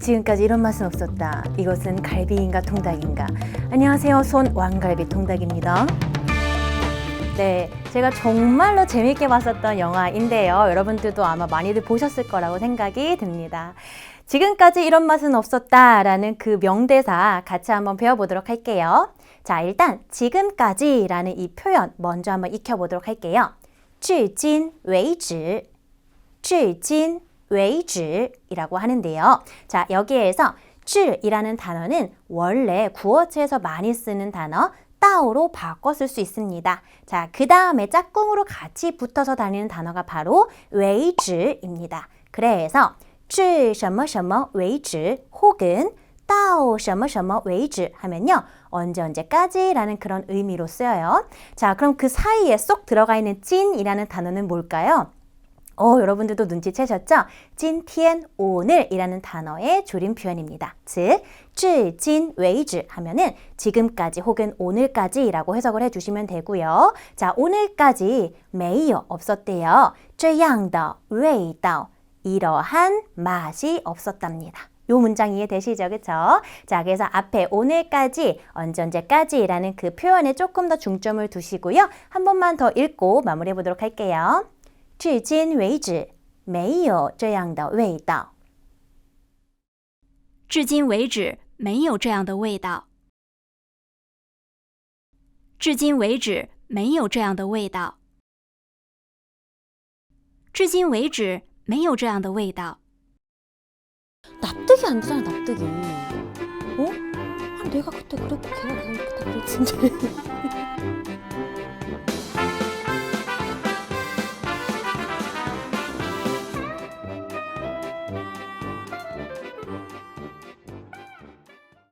지금까지 이런 맛은 없었다. 이것은 갈비인가 통닭인가? 안녕하세요. 손 왕갈비 통닭입니다. 네, 제가 정말로 재밌게 봤었던 영화인데요. 여러분들도 아마 많이들 보셨을 거라고 생각이 듭니다. 지금까지 이런 맛은 없었다라는 그 명대사 같이 한번 배워보도록 할게요. 자, 일단 지금까지라는 이 표현 먼저 한번 익혀보도록 할게요. 至今为止,至今 为止이라고 하는데요. 자, 여기에서 至이라는 단어는 원래 구어체에서 많이 쓰는 단어 따오로 바꿔 쓸 수 있습니다. 자, 그 다음에 짝꿍으로 같이 붙어서 다니는 단어가 바로 为止입니다. 그래서 至什么什么为止 혹은 到什么什么为止 하면요. 언제 언제까지라는 그런 의미로 쓰여요. 자, 그럼 그 사이에 쏙 들어가 있는 찐이라는 단어는 뭘까요? 어, 여러분들도 눈치채셨죠? 찐티엔 오늘이라는 단어의 줄임 표현입니다. 즉, 至今为止 하면은 지금까지 혹은 오늘까지라고 해석을 해주시면 되고요. 자, 오늘까지 没有 없었대요. 这样的味道 이러한 맛이 없었답니다. 요 문장 이해되시죠? 그쵸? 자, 그래서 앞에 오늘까지, 언제 언제까지라는 그 표현에 조금 더 중점을 두시고요. 한 번만 더 읽고 마무리해 보도록 할게요. 至今为止没有这样的味道。至今为止没有这样的味道。至今为止没有这样的味道。至今为止没有这样的味道。 납득이 안 되잖아, 납득이. 어? 아니, 내가 그때 그랬고 걔가 그렇게 그랬는데.